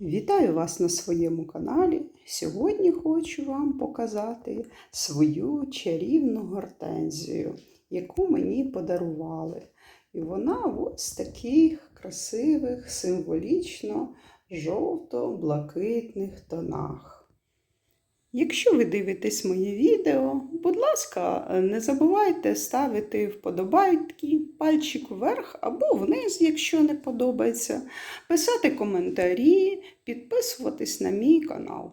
Вітаю вас на своєму каналі. Сьогодні хочу вам показати свою чарівну гортензію, яку мені подарували. І вона ось таких красивих, символічно жовто-блакитних тонах. Якщо ви дивитесь моє відео, будь ласка, не забувайте ставити вподобайки, пальчик вверх або вниз, якщо не подобається, писати коментарі, підписуватись на мій канал.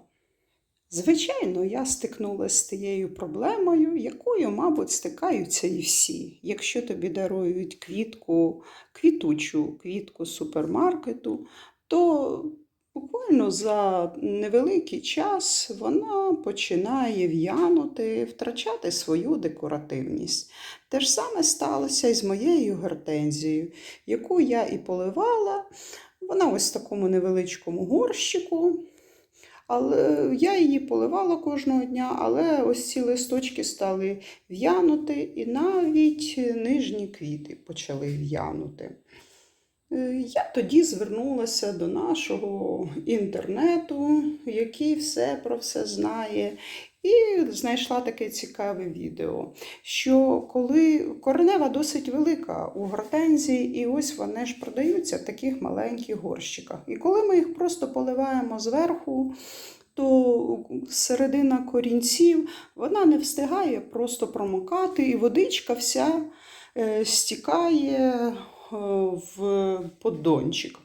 Звичайно, я стикнулася з тією проблемою, якою, мабуть, стикаються і всі. Якщо тобі дарують квітку, квітучу квітку супермаркету, то Буквально за невеликий час вона починає в'янути, втрачати свою декоративність. Те ж саме сталося і з моєю гортензією, яку я і поливала. Вона ось в такому невеличкому горщику. Але я її поливала кожного дня, але ось ці листочки стали в'янути, і навіть нижні квіти почали в'янути. Я тоді звернулася до нашого інтернету, який все про все знає, і знайшла таке цікаве відео, що коли коренева досить велика у гортензії, і ось вони ж продаються в таких маленьких горщиках. І коли ми їх просто поливаємо зверху, то середина корінців вона не встигає просто промокати, і водичка вся е, стікає в поддончик.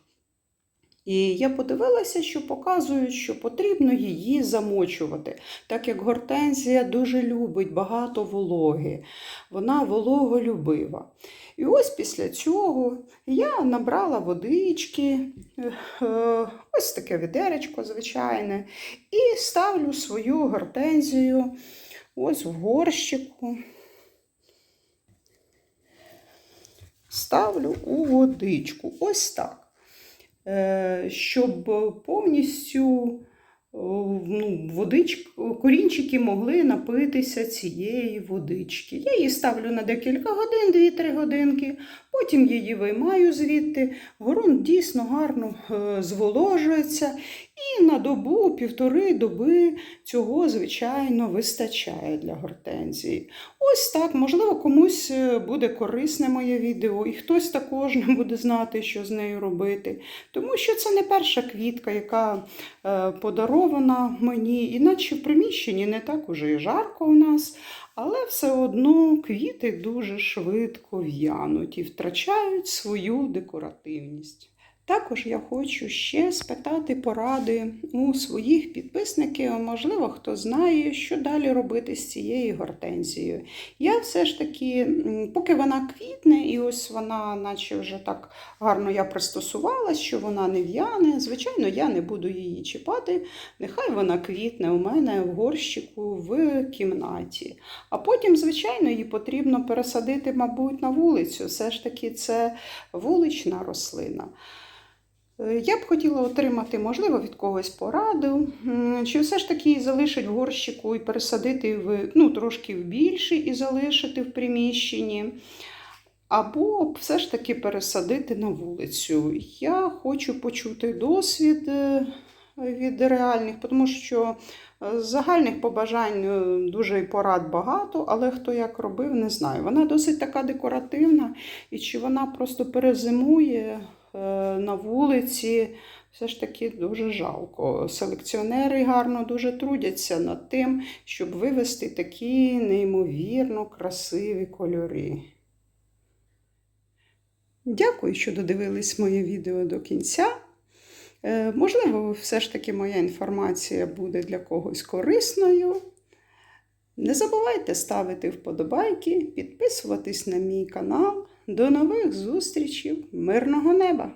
І я подивилася, що показують, що потрібно її замочувати, так як гортензія дуже любить багато вологи, вона вологолюбива. І ось після цього я набрала водички, ось таке відеречко звичайне, і ставлю свою гортензію ось в горщику. Ставлю у водичку. Ось так. Е, щоб повністю ну, водички, корінчики могли напитися цієї водички. Я її ставлю на декілька годин, 2-3 годинки, потім її виймаю звідти. Ґрунт дійсно гарно е, зволожується, і на добу, півтори доби цього, звичайно, вистачає для гортензії. Ось так, можливо, комусь е, буде корисне моє відео, і хтось також не буде знати, що з нею робити. Тому що це не перша квітка, яка е, подарована мені, іначе в приміщенні не так уже і жарко у нас. Але все одно квіти дуже швидко в'януть і втрачають свою декоративність. Також я хочу ще спитати поради у своїх підписників, можливо, хто знає, що далі робити з цією гортензією. Я все ж таки, поки вона квітне, і ось вона, наче вже так гарно я пристосувалась, що вона не в'яне. Звичайно, я не буду її чіпати. Нехай вона квітне у мене в горщику в кімнаті. А потім, звичайно, її потрібно пересадити, мабуть, на вулицю. Все ж таки, це вулична рослина. Е, я б хотіла отримати, можливо, від когось пораду, чи все ж таки залишити в горщику і пересадити в, ну, трошки в більший і залишити в приміщенні. Або все ж таки пересадити на вулицю. Я хочу почути досвід е, від реальних, тому що е, загальних побажань дуже і порад багато, але хто як робив, не знаю. Вона досить така декоративна, і чи вона просто перезимує. Е, на вулиці все ж таки дуже жалко. Селекціонери гарно дуже трудяться над тим, щоб вивести такі неймовірно красиві кольори. Дякую, що додивились моє відео до кінця. Е, можливо, все ж таки моя інформація буде для когось корисною. Не забувайте ставити вподобайки, підписуватись на мій канал. До нових зустрічей, мирного неба!